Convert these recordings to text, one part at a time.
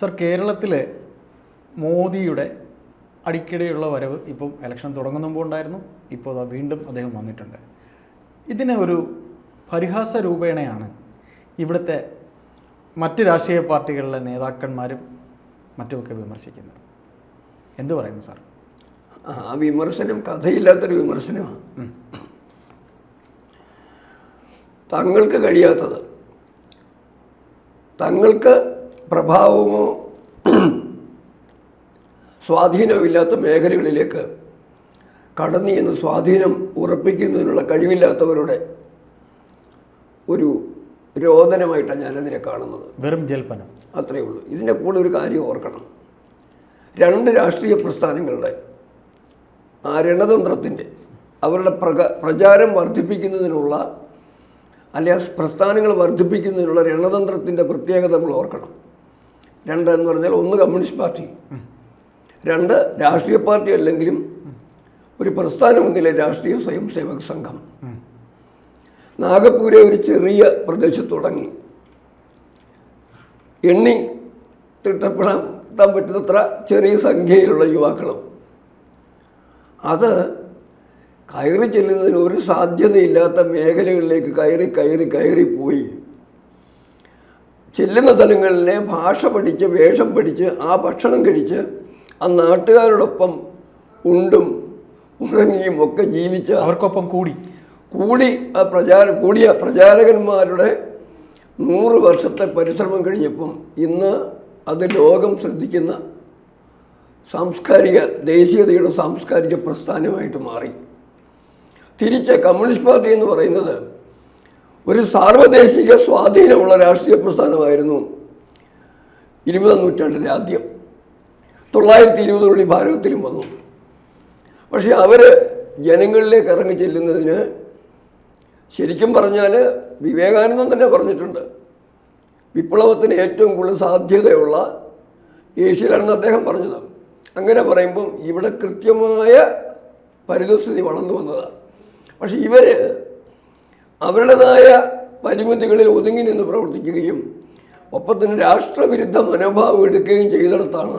Sir കേരളത്തിലെ മോദിയുടെ അടിക്കടിയുള്ള വരവ് ഇപ്പം ഇലക്ഷൻ തുടങ്ങുന്ന മുമ്പ് ഉണ്ടായിരുന്നു. ഇപ്പോൾ അതാ വീണ്ടും അദ്ദേഹം വന്നിട്ടുണ്ട്. ഇതിനെ ഒരു പരിഹാസ രൂപേണയാണ് ഇവിടുത്തെ മറ്റ് രാഷ്ട്രീയ പാർട്ടികളിലെ നേതാക്കന്മാരും മറ്റുമൊക്കെ വിമർശിക്കുന്നത്. എന്ത് പറയുന്നു സാർ? ആ വിമർശനം കഥയില്ലാത്തൊരു വിമർശനമാണ്. തങ്ങൾക്ക് കഴിയാത്തത്. തങ്ങൾക്ക് പ്രഭാവമോ സ്വാധീനമില്ലാത്ത മേഖലകളിലേക്ക് കടന്നു എന്ന് സ്വാധീനം ഉറപ്പിക്കുന്നതിനുള്ള കഴിവില്ലാത്തവരുടെ ഒരു രോദനമായിട്ടാണ് ഞാനതിനെ കാണുന്നത്. വെറും ജൽപ്പനം. അത്രയേ ഉള്ളൂ. ഇതിന്റെ കൂടെ ഒരു കാര്യം ഓർക്കണം. രണ്ട് രാഷ്ട്രീയ പ്രസ്ഥാനങ്ങളുടെ ആ രണതന്ത്രത്തിന്റെ അവരുടെ പ്രക പ്രചാരം വർദ്ധിപ്പിക്കുന്നതിനുള്ള അല്ലെങ്കിൽ പ്രസ്ഥാനങ്ങൾ വർദ്ധിപ്പിക്കുന്നതിനുള്ള രണതന്ത്രത്തിന്റെ പ്രത്യേകത നമ്മൾ ഓർക്കണം. രണ്ട് എന്ന് പറഞ്ഞാൽ ഒന്ന് കമ്മ്യൂണിസ്റ്റ് പാർട്ടി. രണ്ട് രാഷ്ട്രീയ പാർട്ടി അല്ലെങ്കിലും ഒരു പ്രസ്ഥാനമെന്നിലെ രാഷ്ട്രീയ സ്വയം സേവക സംഘം. നാഗപ്പൂരെ ഒരു ചെറിയ പ്രദേശത്ത് തുടങ്ങി. എണ്ണി തിട്ടപ്പെടാൻ പറ്റുന്നത്ര ചെറിയ സംഖ്യയിലുള്ള യുവാക്കളും. അത് കയറി ചെല്ലുന്നതിന് ഒരു സാധ്യതയില്ലാത്ത മേഖലകളിലേക്ക് കയറി കയറി കയറി പോയി. ചെല്ലുന്ന സ്ഥലങ്ങളിലെ ഭാഷ പഠിച്ച് വേഷം പഠിച്ച് ആ ഭക്ഷണം കഴിച്ച് ആ നാട്ടുകാരോടൊപ്പം ഉണ്ടും ഉറങ്ങിയും ഒക്കെ ജീവിച്ച അവർക്കൊപ്പം കൂടി. കൂടി ആ പ്രചാര കൂടിയ പ്രചാരകന്മാരുടെ നൂറ് വർഷത്തെ പരിശ്രമം കഴിഞ്ഞപ്പം ഇന്ന് അത് ലോകം ശ്രദ്ധിക്കുന്ന സാംസ്കാരിക ദേശീയതയുടെ സാംസ്കാരിക പ്രസ്ഥാനമായിട്ട് മാറി. തിരിച്ച് കമ്മ്യൂണിസ്റ്റ് പാർട്ടി എന്ന് പറയുന്നത് ഒരു സാർവദേശിക സ്വാധീനമുള്ള രാഷ്ട്രീയ പ്രസ്ഥാനമായിരുന്നു ഇരുപതാം നൂറ്റാണ്ടിന്റെ ആദ്യം. തൊള്ളായിരത്തി ഇരുപതോടുകൂടി ഭാരതത്തിലും വന്നു. പക്ഷേ അവർ ജനങ്ങളിലേക്ക് ഇറങ്ങി ചെല്ലുന്നതിന് ശരിക്കും പറഞ്ഞാൽ വിവേകാനന്ദൻ തന്നെ പറഞ്ഞിട്ടുണ്ട്. വിപ്ലവത്തിന് ഏറ്റവും കൂടുതൽ സാധ്യതയുള്ള ഏഷ്യയിലാണെന്ന് അദ്ദേഹം പറഞ്ഞത്. അങ്ങനെ പറയുമ്പം ഇവിടെ കൃത്യമായ പരിതസ്ഥിതി വളർന്നു വന്നതാണ്. പക്ഷേ ഇവർ അവരുടേതായ പരിമിതികളിൽ ഒതുങ്ങി നിന്ന് പ്രവർത്തിക്കുകയും ഒപ്പം തന്നെ രാഷ്ട്രവിരുദ്ധ മനോഭാവം എടുക്കുകയും ചെയ്തിടത്താണ്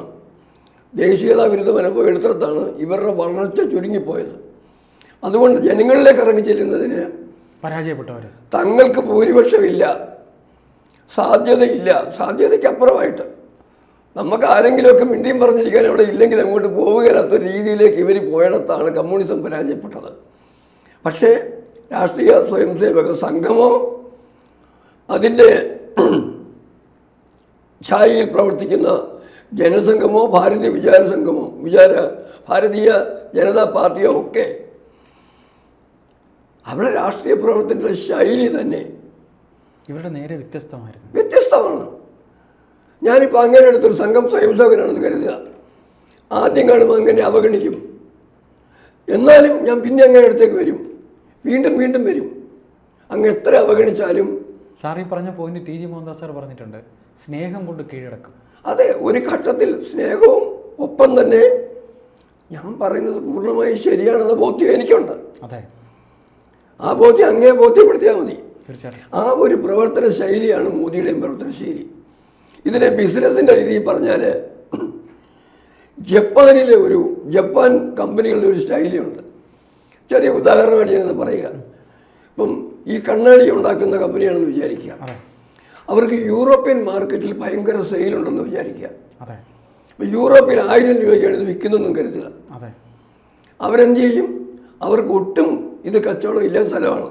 ദേശീയതാ വിരുദ്ധ മനോഭാവം എടുത്തിടത്താണ് ഇവരുടെ വളർച്ച ചുരുങ്ങിപ്പോയത്. അതുകൊണ്ട് ജനങ്ങളിലേക്ക് ഇറങ്ങി ചെല്ലുന്നതിന് പരാജയപ്പെട്ടവർ തങ്ങൾക്ക് ഭൂരിപക്ഷമില്ല സാധ്യതയില്ല സാധ്യതയ്ക്കപ്പുറമായിട്ട് നമുക്ക് ആരെങ്കിലുമൊക്കെ മിണ്ടിയും പറഞ്ഞിരിക്കാൻ അവിടെ ഇല്ലെങ്കിൽ അങ്ങോട്ട് പോവുകയില്ലാത്ത രീതിയിലേക്ക് ഇവർ പോയിടത്താണ് കമ്മ്യൂണിസം പരാജയപ്പെട്ടത്. പക്ഷേ രാഷ്ട്രീയ സ്വയംസേവക സംഘമോ അതിന്റെ ഛായയിൽ പ്രവർത്തിക്കുന്ന ജനസംഘമോ ഭാരതീയ വിചാര സംഘമോ വിചാര ഭാരതീയ ജനതാ പാർട്ടിയോ ഒക്കെ അവരുടെ രാഷ്ട്രീയ പ്രവർത്തനത്തിന്റെ ശൈലി തന്നെ ഇവരുടെ നേരെ വ്യത്യസ്തമായിരുന്നു. വ്യത്യസ്തമാണ്. ഞാനിപ്പോൾ അങ്ങനെ അടുത്തൊരു സംഘം സ്വയംസേവകനാണെന്ന് കരുതുക. ആദ്യം കാണുമ്പോൾ അങ്ങനെ അവഗണിക്കും. എന്നാലും ഞാൻ പിന്നെ അങ്ങനെ അടുത്തേക്ക് വരും. വീണ്ടും വീണ്ടും വരും. അങ്ങ് എത്ര അവഗണിച്ചാലും സാർ ഈ പറഞ്ഞ point T G Mohandas sir പറഞ്ഞിട്ടുണ്ട്. സ്നേഹം കൊണ്ട് കീഴടക്കും. അതെ ഒരു ഘട്ടത്തിൽ സ്നേഹവും ഒപ്പം തന്നെ ഞാൻ പറയുന്നത് പൂർണമായും ശരിയാണെന്ന ബോധ്യം എനിക്കുണ്ട്. അതെ. ആ ബോധ്യം അങ്ങേ ബോധ്യപ്പെടുത്തിയാൽ മതി. ആ ഒരു പ്രവർത്തന ശൈലിയാണ് മോദിയുടെയും പ്രവർത്തന ശൈലി. ഇതിനെ ബിസിനസിന്റെ രീതിയിൽ പറഞ്ഞാൽ ജപ്പാനിലെ ഒരു ജപ്പാൻ കമ്പനികളുടെ ഒരു ശൈലിയുണ്ട്. ചെറിയ ഉദാഹരണമായിട്ട് ഞാനത് പറയുക. ഇപ്പം ഈ കണ്ണാടി ഉണ്ടാക്കുന്ന കമ്പനിയാണെന്ന് വിചാരിക്കുക. അവർക്ക് യൂറോപ്യൻ മാർക്കറ്റിൽ ഭയങ്കര സെയിലുണ്ടെന്ന് വിചാരിക്കുക. ഇപ്പം യൂറോപ്പിൽ ആയിരം രൂപയ്ക്കാണ് ഇത് വിൽക്കുന്നതെന്നും കരുതുക. അവരെന്ത് ചെയ്യും? അവർക്ക് ഒട്ടും ഇത് കച്ചവടം ഇല്ലാത്ത സ്ഥലമാണ്.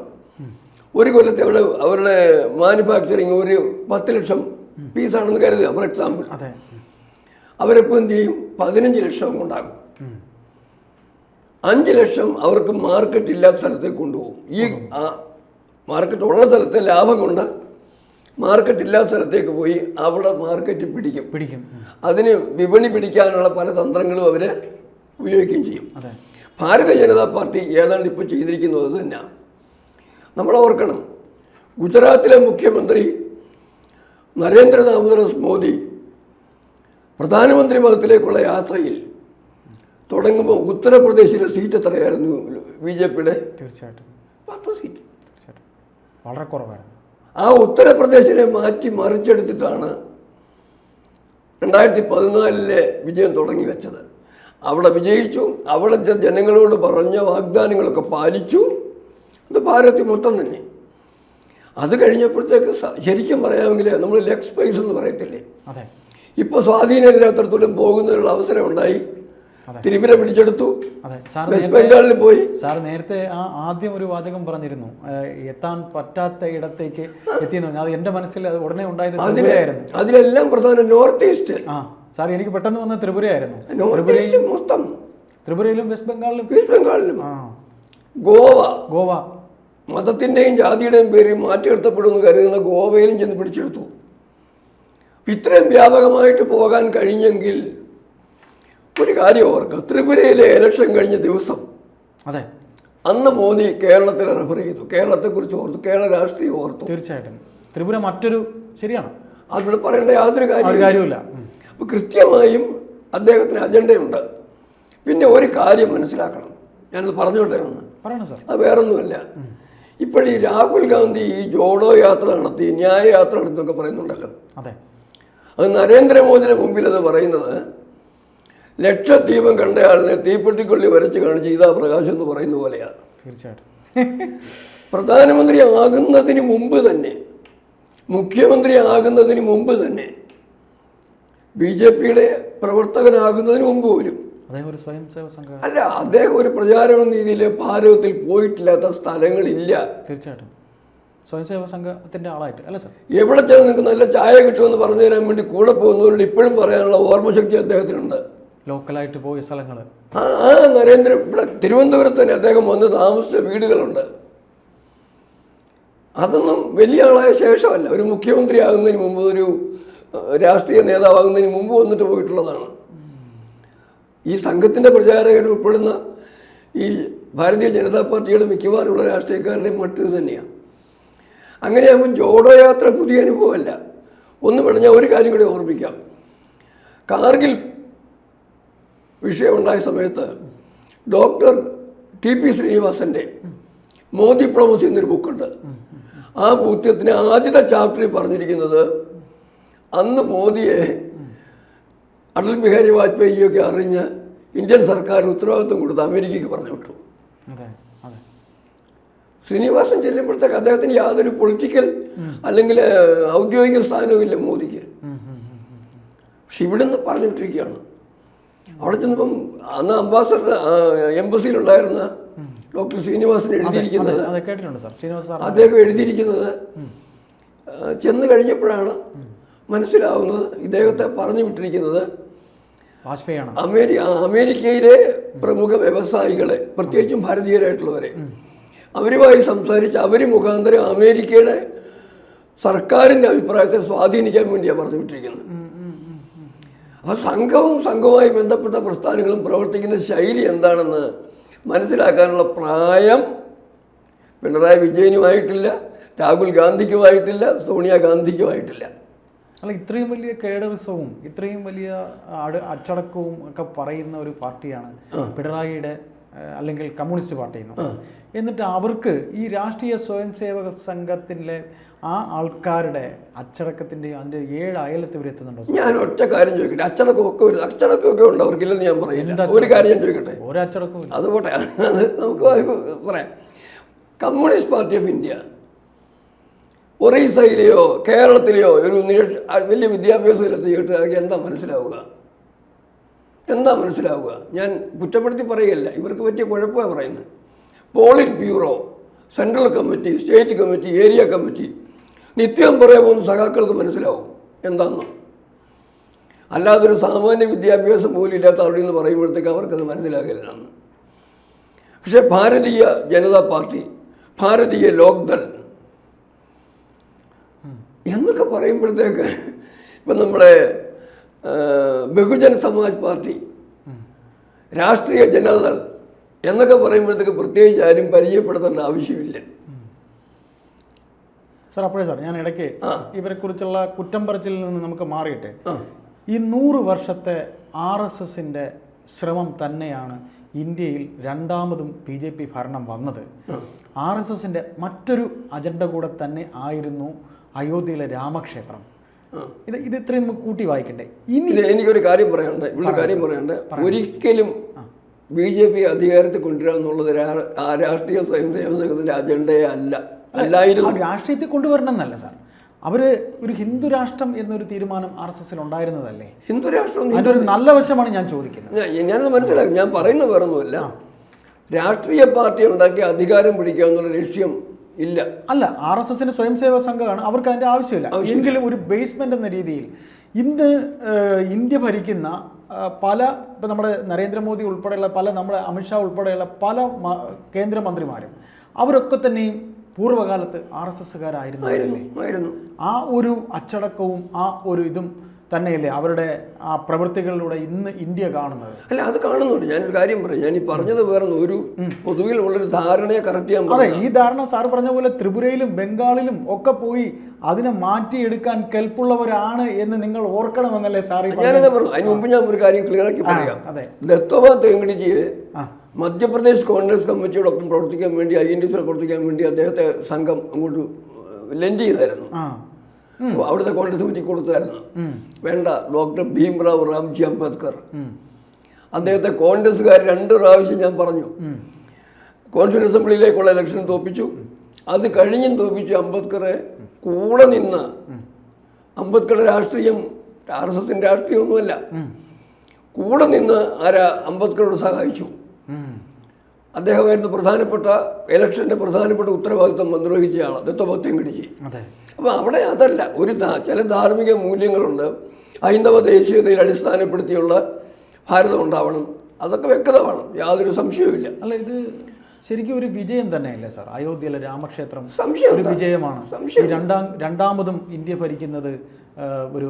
ഒരു കൊല്ലത്തെ അവിടെ അവരുടെ മാനുഫാക്ചറിങ് ഒരു പത്ത് ലക്ഷം പീസാണെന്ന് കരുതുക ഫോർ എക്സാമ്പിൾ അവരിപ്പോൾ എന്ത് ചെയ്യും? പതിനഞ്ച് ലക്ഷം ഉണ്ടാകും. അഞ്ച് ലക്ഷം അവർക്ക് മാർക്കറ്റ് ഇല്ലാത്ത സ്ഥലത്തേക്ക് കൊണ്ടുപോകും. ഈ മാർക്കറ്റ് ഉള്ള സ്ഥലത്തെ ലാഭം കൊണ്ട് മാർക്കറ്റ് ഇല്ലാത്ത സ്ഥലത്തേക്ക് പോയി അവിടെ മാർക്കറ്റ് പിടിക്കും. പിടിക്കും. അതിന് വിപണി പിടിക്കാനുള്ള പല തന്ത്രങ്ങളും അവർ ഉപയോഗിക്കുകയും ചെയ്യും. ഭാരതീയ ജനതാ പാർട്ടി ഏതാണ്ട് ഇപ്പോൾ ചെയ്തിരിക്കുന്നത് തന്നെയാണ് നമ്മൾ ഓർക്കണം ഗുജറാത്തിലെ മുഖ്യമന്ത്രി നരേന്ദ്ര ദാമോദർ മോദി പ്രധാനമന്ത്രി പദത്തിലേക്കുള്ള യാത്രയിൽ തുടങ്ങുമ്പോൾ ഉത്തർപ്രദേശിലെ സീറ്റ് എത്രയായിരുന്നു ബി ജെ പിയുടെ? തീർച്ചയായിട്ടും. പത്ത് സീറ്റ്. തീർച്ചയായിട്ടും. വളരെ കുറവായിരുന്നു. ആ ഉത്തർപ്രദേശിനെ മാറ്റി മറിച്ചെടുത്തിട്ടാണ് രണ്ടായിരത്തി പതിനാലിലെ വിജയം തുടങ്ങി വെച്ചത്. അവിടെ വിജയിച്ചു. അവിടെ ജനങ്ങളോട് പറഞ്ഞ വാഗ്ദാനങ്ങളൊക്കെ പാലിച്ചു. അത് ഭാരത് മൊത്തം തന്നെ. അത് കഴിഞ്ഞപ്പോഴത്തേക്ക് ശരിക്കും പറയാമെങ്കിൽ നമ്മൾ ലെഗ് സ്പേസ് എന്ന് പറയത്തില്ലേ? അതെ. ഇപ്പോൾ സ്വാധീനമില്ലാത്തടത്തോളം പോകുന്നതിനുള്ള അവസരം ഉണ്ടായി. അതെ. തിരുവിര പിടിച്ചെടുത്തു. അതെ. സാർ വെസ്റ്റ് ബംഗാളിൽ പോയി. സാർ നേരത്തെ ആ ആദ്യം ഒരു വാചകം പറഞ്ഞിരുന്നു. എത്താൻ പറ്റാത്ത ഇടത്തേക്ക് എത്തിയെന്ന് പറഞ്ഞു അത് എന്റെ മനസ്സിൽ അത് ഉടനെ ഉണ്ടായത് ത്രിപുരയായിരുന്നു. അതിലെല്ലാം പ്രധാനം നോർത്ത് ഈസ്റ്റ്. ആ സാർ എനിക്ക് പെട്ടെന്ന് വന്ന ത്രിപുരയായിരുന്നു. നോർത്ത് ഈസ്റ്റ് മൊത്തം. ത്രിപുരയിലും വെസ്റ്റ് ബംഗാളിലും? വെസ്റ്റ് ബംഗാളിലും. ആ. ഗോവ. ഗോവ. മതത്തിന്റെയും ജാതിയുടെയും പേരിൽ മാറ്റിയെടുത്തപ്പെടുമെന്ന് കരുതുന്ന ഗോവയിലും ചെന്ന് പിടിച്ചെടുത്തു. ഇത്രയും വ്യാപകമായിട്ട് പോകാൻ കഴിഞ്ഞെങ്കിൽ ഒരു കാര്യം ഓർക്കുക. ത്രിപുരയിലെ ഇലക്ഷൻ കഴിഞ്ഞ ദിവസം അതെ. അന്ന് മോദി കേരളത്തിൽ റെഫർ ചെയ്തു. കേരളത്തെക്കുറിച്ച് ഓർത്തു. കേരള രാഷ്ട്രീയം ഓർത്തു. തീർച്ചയായിട്ടും. ത്രിപുര മറ്റൊരു ശരിയാണ്. അതിവിടെ പറയേണ്ട യാതൊരു കാര്യമില്ല. അപ്പോൾ കൃത്യമായും അദ്ദേഹത്തിന് അജണ്ടയുണ്ട്. പിന്നെ ഒരു കാര്യം മനസ്സിലാക്കണം. ഞാനത് പറഞ്ഞോട്ടെ ഒന്ന്? അത് വേറൊന്നുമല്ല. ഇപ്പോഴീ രാഹുൽ ഗാന്ധി ഈ ജോഡോ യാത്ര നടത്തി ന്യായ യാത്ര നടത്തി എന്നൊക്കെ പറയുന്നുണ്ടല്ലോ. അതെ. അത് നരേന്ദ്രമോദിയുടെ മുമ്പിൽ അത് പറയുന്നത് ലക്ഷദ്വീപം കണ്ടയാളിനെ തീപ്പെട്ടിക്കൊള്ളി വരച്ച് കാണിച്ച് ഇതാ പ്രകാശം എന്ന് പറയുന്ന പോലെയാണ്. തീർച്ചയായിട്ടും. പ്രധാനമന്ത്രി ആകുന്നതിന് മുമ്പ് തന്നെ മുഖ്യമന്ത്രി ആകുന്നതിന് മുമ്പ് തന്നെ ബി ജെ പിയുടെ പ്രവർത്തകനാകുന്നതിന് മുമ്പ് പോലും അല്ല അദ്ദേഹം ഒരു പ്രചാരണ രീതിയിൽ ഭാരതത്തിൽ പോയിട്ടില്ലാത്ത സ്ഥലങ്ങളില്ല. തീർച്ചയായിട്ടും. സ്വയംസേവ സംഘത്തിന്റെ ആളായിട്ട്. അല്ല സാർ. എവിടെ ചെന്ന് നിങ്ങൾക്ക് നല്ല ചായ കിട്ടുമെന്ന് പറഞ്ഞു തരാൻ വേണ്ടി കൂടെ പോകുന്നവരോട് ഇപ്പോഴും പറയാനുള്ള ഓർമ്മശക്തി അദ്ദേഹത്തിനുണ്ട്. ലോക്കലായിട്ട് പോയ സ്ഥലങ്ങൾ ആ നരേന്ദ്ര ഇവിടെ തിരുവനന്തപുരത്ത് തന്നെ അദ്ദേഹം വന്ന് താമസിച്ച വീടുകളുണ്ട്. അതൊന്നും വലിയ ആളായ ശേഷമല്ല. ഒരു മുഖ്യമന്ത്രി ആകുന്നതിന് മുമ്പ് ഒരു രാഷ്ട്രീയ നേതാവാകുന്നതിന് മുമ്പ് വന്നിട്ട് പോയിട്ടുള്ളതാണ്. ഈ സംഘത്തിന്റെ പ്രചാരകർ ഉൾപ്പെടുന്ന ഈ ഭാരതീയ ജനതാ പാർട്ടിയുടെ മിക്കവാറുമുള്ള രാഷ്ട്രീയക്കാരുടെയും മട്ട് തന്നെയാണ് അങ്ങനെയാകുമ്പോൾ ജോഡോ യാത്ര പുതിയ അനുഭവമല്ല. ഒന്ന് പറഞ്ഞാൽ ഒരു കാര്യം കൂടി ഓർമ്മിക്കാം. കാർഗിൽ വിഷയമുണ്ടായ സമയത്ത് ഡോക്ടർ ടി പി ശ്രീനിവാസന്റെ മോദി ഡിപ്ലോമസി എന്നൊരു ബുക്കുണ്ട്. ആ ബുദ്ധ്യത്തിന് ആദ്യത്തെ ചാപ്റ്ററിൽ പറഞ്ഞിരിക്കുന്നത് അന്ന് മോദിയെ അടൽ ബിഹാരി വാജ്പേയിയൊക്കെ അറിഞ്ഞ് ഇന്ത്യൻ സർക്കാർ ഉത്തരവാദിത്വം കൊടുത്ത് അമേരിക്കയ്ക്ക് പറഞ്ഞു വിട്ടു. ശ്രീനിവാസൻ ചെല്ലുമ്പോഴത്തേക്ക് അദ്ദേഹത്തിന് യാതൊരു പൊളിറ്റിക്കൽ അല്ലെങ്കിൽ ഔദ്യോഗിക സ്ഥാനവും ഇല്ല മോദിക്ക്. പക്ഷെ ഇവിടുന്ന് പറഞ്ഞു വിട്ടിരിക്കുകയാണ് അവിടെ ചെന്നപ്പം അന്ന് അംബാസഡർ എംബസിയിലുണ്ടായിരുന്ന ഡോക്ടർ ശ്രീനിവാസൻ എഴുതിയിരിക്കുന്നത്. അദ്ദേഹം എഴുതിയിരിക്കുന്നത്. ചെന്ന് കഴിഞ്ഞപ്പോഴാണ് മനസ്സിലാവുന്നത് ഇദ്ദേഹത്തെ പറഞ്ഞു വിട്ടിരിക്കുന്നത് അമേരി അമേരിക്കയിലെ പ്രമുഖ വ്യവസായികളെ പ്രത്യേകിച്ചും ഭാരതീയരായിട്ടുള്ളവരെ അവരുമായി സംസാരിച്ച് അവർ മുഖാന്തരം അമേരിക്കയുടെ സർക്കാരിന്റെ അഭിപ്രായത്തെ സ്വാധീനിക്കാൻ വേണ്ടിയാണ് പറഞ്ഞു വിട്ടിരിക്കുന്നത്. അപ്പോൾ സംഘവും സംഘവുമായി ബന്ധപ്പെട്ട പ്രസ്ഥാനങ്ങളും പ്രവർത്തിക്കുന്ന ശൈലി എന്താണെന്ന് മനസ്സിലാക്കാനുള്ള പ്രായം പിണറായി വിജയനുമായിട്ടില്ല രാഹുൽ ഗാന്ധിക്കുമായിട്ടില്ല സോണിയാഗാന്ധിക്കുമായിട്ടില്ല അല്ല ഇത്രയും വലിയ കേഡറിസവും ഇത്രയും വലിയ അട അച്ചടക്കവും ഒക്കെ പറയുന്ന ഒരു പാർട്ടിയാണ് പിണറായിയുടെ അല്ലെങ്കിൽ കമ്മ്യൂണിസ്റ്റ് പാർട്ടി എന്ന്. എന്നിട്ട് അവർക്ക് ഈ രാഷ്ട്രീയ സ്വയംസേവക സംഘത്തിന്റെ ആ ആൾക്കാരുടെ അച്ചടക്കത്തിന്റെയും അതിന്റെ ഏഴ് അയലത്ത് ഇവർ എത്തുന്നുണ്ടോ ഞാൻ ഒറ്റ കാര്യം ചോദിക്കട്ടെ. അച്ചടക്കമൊക്കെ ഒരു അച്ചടക്കമൊക്കെ ഉണ്ട്? അവർക്കില്ലെന്ന് ഞാൻ പറയില്ല. ഒരു കാര്യം ഞാൻ ചോദിക്കട്ടെ. ഒരു അച്ചടക്കം അത് പോട്ടെ. അത് നമുക്ക് പറയാം. Communist party of India. ഒറീസയിലെയോ കേരളത്തിലെയോ ഒരു നിരക്ഷ വലിയ വിദ്യാഭ്യാസമില്ലാത്ത ചെറുപ്പക്കാർക്ക് എന്താ മനസ്സിലാവുക? എന്താ മനസ്സിലാവുക? ഞാൻ കുറ്റപ്പെടുത്തി പറയുകയല്ല. ഇവർക്ക് പറ്റിയ കുഴപ്പമാണ് പറയുന്നത്. Politburo central committee state committee area committee നിത്യം പറയാൻ പോകുന്ന സഖാക്കൾക്ക് മനസ്സിലാവും എന്താണെന്ന് അല്ലാതൊരു സാമാന്യ വിദ്യാഭ്യാസം പോലും ഇല്ലാത്ത അവിടെ നിന്ന് പറയുമ്പോഴത്തേക്ക് അവർക്കത് മനസ്സിലാകില്ല. പക്ഷേ ഭാരതീയ ജനതാ പാർട്ടി ഭാരതീയ ലോക്ദൾ എന്നൊക്കെ പറയുമ്പോഴത്തേക്ക് ഇപ്പം നമ്മുടെ ബഹുജൻ സമാജ് പാർട്ടി രാഷ്ട്രീയ ജനതാദൾ എന്നൊക്കെ പറയുമ്പോഴത്തേക്ക് പ്രത്യേകിച്ച് ആരും പരിചയപ്പെടുത്തേണ്ട ആവശ്യമില്ല. സാർ അപ്പോഴേ സാർ ഞാൻ ഇടയ്ക്ക് ഇവരെ ഇവരെക്കുറിച്ചുള്ള കുറ്റം പറച്ചിലിൽ നിന്ന് നമുക്ക് മാറിയിട്ട്. ഈ നൂറ് വർഷത്തെ ആർ എസ് എസിന്റെ ശ്രമം തന്നെയാണ് ഇന്ത്യയിൽ രണ്ടാമതും ബി ജെ പി ഭരണം വന്നത്. ആർ എസ് എസിന്റെ മറ്റൊരു അജണ്ട കൂടെ തന്നെ ആയിരുന്നു അയോധ്യയിലെ രാമക്ഷേത്രം. ഇത് ഇത് ഇത്രയും നമുക്ക് കൂട്ടി വായിക്കണ്ടേ? ഇനി എനിക്കൊരു കാര്യം പറയാനുണ്ട്. ഇവിടെ കാര്യം പറയാനുണ്ട്. ഒരിക്കലും ബി ജെ പി അധികാരത്തിൽ കൊണ്ടുവരിക എന്നുള്ളത് രാ- ആ രാഷ്ട്രീയ സ്വയം സേവക സംഘത്തിന്റെ അജണ്ടയെ അല്ല അല്ലായിരുന്നു. രാഷ്ട്രീയത്തിൽ കൊണ്ടുവരണം എന്നല്ല സാർ. അവർ ഒരു ഹിന്ദു രാഷ്ട്രം എന്നൊരു തീരുമാനം ആർ എസ് എസിൽ ഉണ്ടായിരുന്നതല്ലേ? ഹിന്ദു രാഷ്ട്രം ഒരു നല്ല വശമാണ് ഞാൻ ചോദിക്കുന്നത്. ഞാൻ- ഞാനത് മനസ്സിലാക്കും. ഞാൻ പറയുന്ന വേറൊന്നുമില്ല. രാഷ്ട്രീയ പാർട്ടി ഉണ്ടാക്കി അധികാരം പിടിക്കുക എന്നുള്ള ലക്ഷ്യം ഇല്ല. അല്ല ആർ എസ് എസിന് സ്വയം സേവക സംഘമാണ്. അവർക്ക് അതിന്റെ ആവശ്യമില്ല. എങ്കിലും ഒരു ബേസ്മെന്റ് എന്ന രീതിയിൽ ഇന്ന് ഇന്ത്യ ഭരിക്കുന്ന പല ഇപ്പം നമ്മുടെ നരേന്ദ്രമോദി ഉൾപ്പെടെയുള്ള പല നമ്മുടെ അമിത്ഷാ ഉൾപ്പെടെയുള്ള പല കേന്ദ്രമന്ത്രിമാരും അവരൊക്കെ തന്നെയും പൂർവകാലത്ത് ആർ എസ് എസ്സുകാരായിരുന്നു. ആയിരുന്നു ആ ഒരു അച്ചടക്കവും ആ ഒരു ഇതും തന്നെയല്ലേ അവരുടെ ആ പ്രവൃത്തികളിലൂടെ ഇന്ന് ഇന്ത്യ കാണുന്നത്? അല്ല അത് കാണുന്നുണ്ട്. ഞാനൊരു കാര്യം പറയാം. ഞാൻ ഈ പറഞ്ഞത് വേറെ ഒരു പൊതുവിൽ ഉള്ളൊരു ധാരണയെ കറക്റ്റ് ചെയ്യാൻ അതെ ഈ ധാരണ സാർ പറഞ്ഞ പോലെ ത്രിപുരയിലും ബംഗാളിലും ഒക്കെ പോയി അതിനെ മാറ്റിയെടുക്കാൻ കെൽപ്പുള്ളവരാണ് എന്ന് നിങ്ങൾ ഓർക്കണമെന്നല്ലേ സാർ ഞാനെന്താ ഞാനത് പറഞ്ഞു അതിന് മുമ്പ് ഞാൻ ഒരു കാര്യം ക്ലിയർ ആക്കി പറയാം. ദത്തോബ തേങ്കടിജിയെ മധ്യപ്രദേശ് കോൺഗ്രസ് കമ്മിറ്റിയോടൊപ്പം പ്രവർത്തിക്കാൻ വേണ്ടി ഐ എൻ ഡി സിയിൽ പ്രവർത്തിക്കാൻ വേണ്ടി അദ്ദേഹത്തെ സംഘം അങ്ങോട്ട് ലെൻഡ് ചെയ്തായിരുന്നു. അവിടുത്തെ കോൺഗ്രസ് കമ്മിറ്റി കൊടുത്തായിരുന്നു. വേണ്ട ഡോക്ടർ ഭീംറാവ് റാംജി അംബേദ്കർ. അദ്ദേഹത്തെ കോൺഗ്രസ്സുകാർ രണ്ട് പ്രാവശ്യം ഞാൻ പറഞ്ഞു. കോൺസ്റ്റിറ്റ്യൂൺ അസംബ്ലിയിലേക്കുള്ള ഇലക്ഷൻ തോപ്പിച്ചു. അത് കഴിഞ്ഞും തോപ്പിച്ചു അംബേദ്കറെ കൂടെ നിന്ന് അംബേദ്കറുടെ രാഷ്ട്രീയം ആർ എസ് എസിന്റെ രാഷ്ട്രീയമൊന്നുമല്ല. കൂടെ നിന്ന് ആരാ അംബേദ്കറോട് സഹായിച്ചു. അദ്ദേഹമായിരുന്നു പ്രധാനപ്പെട്ട ഇലക്ഷന്റെ പ്രധാനപ്പെട്ട ഉത്തരവാദിത്വം നിർവഹിച്ച ആൾ ദത്തപത്യം കടിച്ച് അപ്പോൾ അവിടെ അതല്ല ഒരു ചില ധാർമ്മിക മൂല്യങ്ങളുണ്ട്. ഹൈന്ദവ ദേശീയതയിൽ അടിസ്ഥാനപ്പെടുത്തിയുള്ള ഭാരതം ഉണ്ടാവണം. അതൊക്കെ വ്യക്തമാണ്. വേണം യാതൊരു സംശയവുമില്ല. അല്ല ഇത് ശരിക്കും ഒരു വിജയം തന്നെയല്ലേ സാർ? അയോധ്യയിലെ രാമക്ഷേത്രം സംശയം ഒരു വിജയമാണ്. സംശയം രണ്ടാം രണ്ടാമതും ഇന്ത്യ ഭരിക്കുന്നത് ഒരു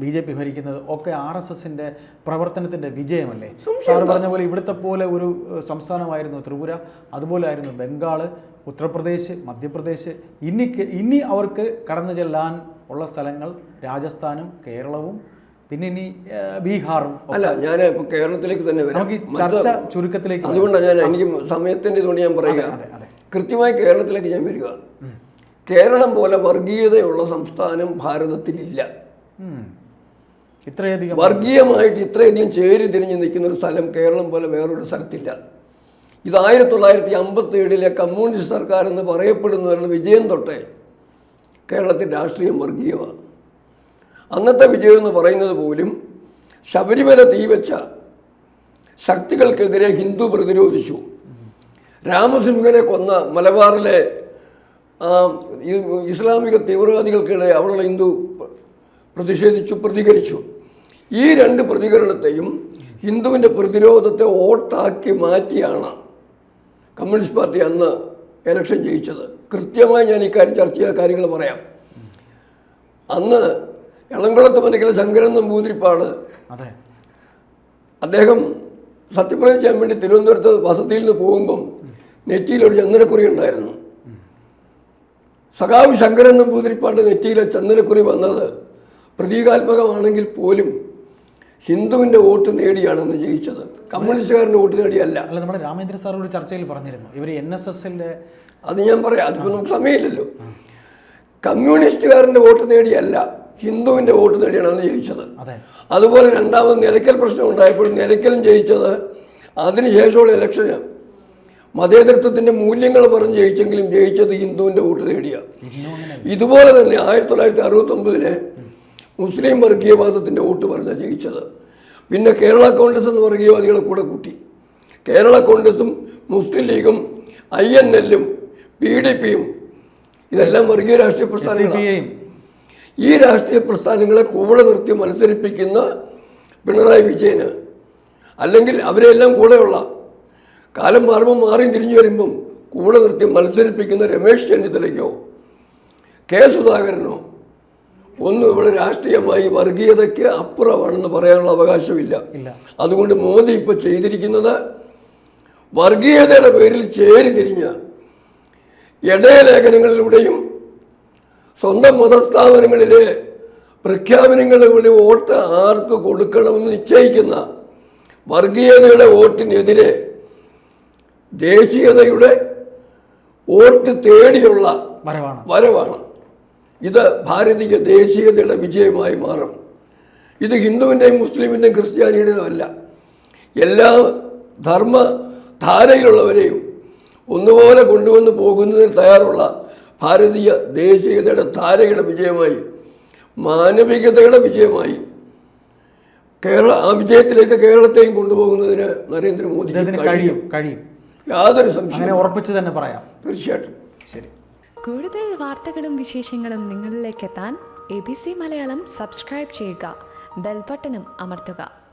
ബി ജെ പി ഭരിക്കുന്നത് ഒക്കെ ആർ എസ് എസിന്റെ പ്രവർത്തനത്തിന്റെ വിജയമല്ലേ? സാർ പറഞ്ഞ പോലെ ഇവിടുത്തെ പോലെ ഒരു സംസ്ഥാനമായിരുന്നു ത്രിപുര അതുപോലെ ആയിരുന്നു ബംഗാൾ ഉത്തർപ്രദേശ് മധ്യപ്രദേശ്. ഇനി ഇനി അവർക്ക് കടന്നു ചെല്ലാൻ ഉള്ള സ്ഥലങ്ങൾ രാജസ്ഥാനും കേരളവും പിന്നെ ഇനി ബീഹാറും അല്ല ഞാൻ ഇപ്പോൾ കേരളത്തിലേക്ക് തന്നെ വരാം. നമുക്ക് ചർച്ച ചുരുക്കത്തിലേക്ക്. അതുകൊണ്ടാണ് ഞാൻ എനിക്ക് സമയത്തിന്റെ ഇതുകൊണ്ട് ഞാൻ പറയുക. കൃത്യമായി കേരളത്തിലേക്ക് ഞാൻ വരിക. കേരളം പോലെ വർഗീയതയുള്ള സംസ്ഥാനം ഭാരതത്തിലില്ല. ഇത്രയധികം വർഗീയമായിട്ട് ഇത്രയധികം ചേരി തിരിഞ്ഞ് നിൽക്കുന്ന ഒരു സ്ഥലം കേരളം പോലെ വേറൊരു സ്ഥലത്തില്ല. ഇത് ആയിരത്തി തൊള്ളായിരത്തി അമ്പത്തി ഏഴിലെ കമ്മ്യൂണിസ്റ്റ് സർക്കാർ എന്ന് പറയപ്പെടുന്നവരുടെ വിജയം തൊട്ടേ കേരളത്തിന്റെ രാഷ്ട്രീയം വർഗീയമാണ്. അന്നത്തെ വിജയം എന്ന് പറയുന്നത് പോലും ശബരിമല തീവച്ച ശക്തികൾക്കെതിരെ ഹിന്ദു പ്രതിരോധിച്ചു. രാമസിംഹനെ കൊന്ന മലബാറിലെ ഇസ്ലാമിക തീവ്രവാദികൾക്കിടെ അവിടെയുള്ള ഹിന്ദു പ്ര- പ്രതിഷേധിച്ചു പ്രതികരിച്ചു. ഈ രണ്ട് പ്രതികരണത്തെയും ഹിന്ദുവിന്റെ പ്രതിരോധത്തെ വോട്ടാക്കി മാറ്റിയാണ് കമ്മ്യൂണിസ്റ്റ് പാർട്ടി അന്ന് ഇലക്ഷൻ ജയിച്ചത്. കൃത്യമായി ഞാൻ ഇക്കാര്യം ചർച്ച ചെയ്ത കാര്യങ്ങൾ പറയാം. അന്ന് എളംകുളത്ത് മനക്കിലെ ശങ്കരൻ നമ്പൂതിരിപ്പാട് അതെ. അദ്ദേഹം സത്യപ്രതി ചെയ്യാൻ വേണ്ടി തിരുവനന്തപുരത്ത് വസതിയിൽ നിന്ന് പോകുമ്പം നെറ്റിയിൽ ഒരു ചന്ദനക്കുറി ഉണ്ടായിരുന്നു. സഖാവ് ശങ്കരൻ നമ്പൂതിരിപ്പാട് നെറ്റിയിലെ ചന്ദനക്കുറി വന്നത്. പ്രതീകാത്മകമാണെങ്കിൽ പോലും ഹിന്ദുവിന്റെ വോട്ട് നേടിയാണ് എന്ന് ജയിച്ചത് കമ്മ്യൂണിസ്റ്റുകാരന്റെ വോട്ട് നേടിയല്ല. അല്ല നമ്മുടെ രാമേന്ദ്ര സാർ ഒരു ചർച്ചയിൽ പറഞ്ഞിരുന്നു. ഇവർ എൻ എസ് എസിന്റെ അത് ഞാൻ പറയാം അതിപ്പോൾ നമുക്ക് സമയമില്ലല്ലോ. കമ്മ്യൂണിസ്റ്റുകാരന്റെ വോട്ട് നേടിയല്ല. ഹിന്ദുവിന്റെ വോട്ട് നേടിയാണ് അന്ന് ജയിച്ചത് അതുപോലെ രണ്ടാമത് നിലയ്ക്കൽ പ്രശ്നം ഉണ്ടായപ്പോൾ നിലയ്ക്കലും ജയിച്ചത്. അതിനുശേഷമുള്ള ഇലക്ഷന് മതേതരത്വത്തിന്റെ മൂല്യങ്ങൾ പറഞ്ഞ് ജയിച്ചെങ്കിലും ജയിച്ചത് ഹിന്ദുവിന്റെ വോട്ട് നേടിയ. ഇതുപോലെ തന്നെ ആയിരത്തി തൊള്ളായിരത്തി അറുപത്തൊമ്പതിലെ മുസ്ലിം വർഗീയവാദത്തിന്റെ വോട്ട് പറഞ്ഞ ജയിച്ചത്. പിന്നെ കേരള കോൺഗ്രസ് എന്ന വർഗീയവാദികളെ കൂടെ കൂട്ടി. കേരള കോൺഗ്രസും മുസ്ലിം ലീഗും ഐ എൻ എല്ലും പി ഡി പിയും ഇതെല്ലാം വർഗീയ രാഷ്ട്രീയ പ്രസ്ഥാനങ്ങളാണ്. ഈ രാഷ്ട്രീയ പ്രസ്ഥാനങ്ങളെ കൂടെ നിർത്തി മത്സരിപ്പിക്കുന്ന പിണറായി വിജയന് അല്ലെങ്കിൽ അവരെല്ലാം കൂടെയുള്ള കാലം മാറുമ്പോൾ മാറിയും തിരിഞ്ഞു വരുമ്പം കൂടെ നിർത്തി മത്സരിപ്പിക്കുന്ന രമേശ് ചെന്നിത്തലയ്ക്കോ കെ സുധാകരനോ ഒന്നും ഇവിടെ രാഷ്ട്രീയമായി വർഗീയതയ്ക്ക് അപ്പുറമാണെന്ന് പറയാനുള്ള അവകാശമില്ല. അതുകൊണ്ട് മോദി ഇപ്പോൾ ചെയ്തിരിക്കുന്നത് വർഗീയതയുടെ പേരിൽ ചേരി തിരിഞ്ഞ ഇടയലേഖനങ്ങളിലൂടെയും സ്വന്തം മതസ്ഥാപനങ്ങളിലെ പ്രഖ്യാപനങ്ങളിലൂടെ വോട്ട് ആർക്ക് കൊടുക്കണമെന്ന് നിശ്ചയിക്കുന്ന വർഗീയതയുടെ വോട്ടിനെതിരെ ദേശീയതയുടെ വോട്ട് തേടിയുള്ള വരവാണ്. വരവാണ്. ഇത് ഭാരതീയ ദേശീയതയുടെ വിജയമായി മാറും. ഇത് ഹിന്ദുവിന്റെയും മുസ്ലിമിന്റെയും ക്രിസ്ത്യാനിയുടേതും അല്ല എല്ലാ ധർമ്മ ധാരയിലുള്ളവരെയും ഒന്നുപോലെ കൊണ്ടുവന്ന് പോകുന്നതിന് തയ്യാറുള്ള ഭാരതീയ ദേശീയതയുടെ ധാരയുടെ വിജയമായി മാനവികതയുടെ വിജയമായി. കേരള ആ വിജയത്തിലേക്ക് കേരളത്തെയും കൊണ്ടുപോകുന്നതിന് നരേന്ദ്രമോദി കഴിയും. കഴിയും യാതൊരു സംശയം ഉറപ്പിച്ച് തന്നെ പറയാം. തീർച്ചയായിട്ടും. ശരി. കൂടുതൽ വാർത്തകളും വിശേഷങ്ങളും നിങ്ങളിലേക്ക് എത്താൻ A B C Malayalam subscribe ചെയ്യുക ബെൽബട്ടനും അമർത്തുക.